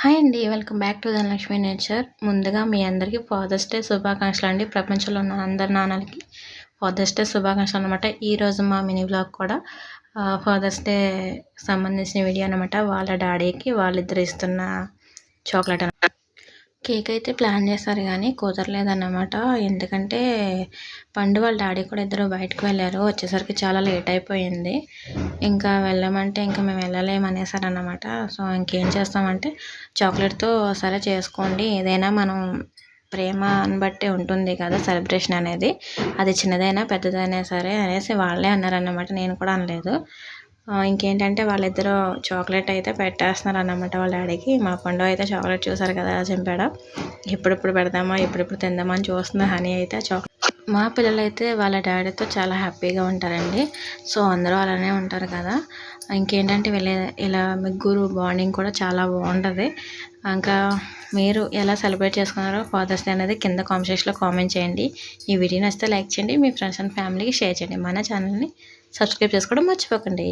Hi అండి welcome back to Dhanalakshmi nature. ముందుగా మీ అందరికీ ఫాదర్స్ డే శుభాకాంక్షలు అండి. ప్రపంచంలో ఉన్న అందరి నాన్నలకి ఫాదర్స్ డే శుభాకాంక్షలు అనమాట ఈరోజు మా మినీ బ్లాగ్ కూడా ఫాదర్స్ డే సంబంధించిన వీడియో అనమాట వాళ్ళ డాడీకి వాళ్ళిద్దరు ఇస్తున్న చాక్లెట్ అనమాట కేక్ అయితే ప్లాన్ చేశారు కానీ కుదరలేదన్నమాట. ఎందుకంటే పండు వాళ్ళ డాడీ కూడా ఇద్దరు బయటకు వెళ్ళారు. వచ్చేసరికి చాలా లేట్ అయిపోయింది. ఇంకా వెళ్ళమంటే ఇంకా మేము వెళ్ళలేమనేసారన్నమాట సో ఇంకేం చేస్తామంటే చాక్లెట్తో సరే చేసుకోండి. ఏదైనా మనం ప్రేమను బట్టి ఉంటుంది కదా సెలబ్రేషన్ అనేది. అది చిన్నదైనా పెద్దదైనా సరే అనేసి వాళ్ళే అన్నారన్నమాట. నేను కూడా అనలేదు. ఇంకేంటంటే వాళ్ళిద్దరూ చాక్లెట్ అయితే పెట్టేస్తున్నారు అన్నమాట వాళ్ళ డాడీకి. మా పండు అయితే చాక్లెట్ చూసారు కదా చింపాడ? ఎప్పుడెప్పుడు పెడదామా ఎప్పుడెప్పుడు తిందామా అని చూస్తుంది హనీ అయితే చాక్లెట్ మా పిల్లలు అయితే వాళ్ళ డాడీతో చాలా హ్యాపీగా ఉంటారండి. సో అందరూ అలానే ఉంటారు కదా. ఇంకేంటంటే వీళ్ళ ఇలా ముగ్గురు బాండింగ్ కూడా చాలా బాగుంటుంది. ఇంకా మీరు ఎలా సెలబ్రేట్ చేసుకున్నారో ఫాదర్స్ డే అనేది కింద కామెంట్ కామెంట్ చేయండి. ఈ వీడియో నచ్చితే లైక్ చేయండి. మీ ఫ్రెండ్స్ అండ్ ఫ్యామిలీకి షేర్ చేయండి. మన ఛానల్ని సబ్స్క్రైబ్ చేసుకోవడం మర్చిపోకండి.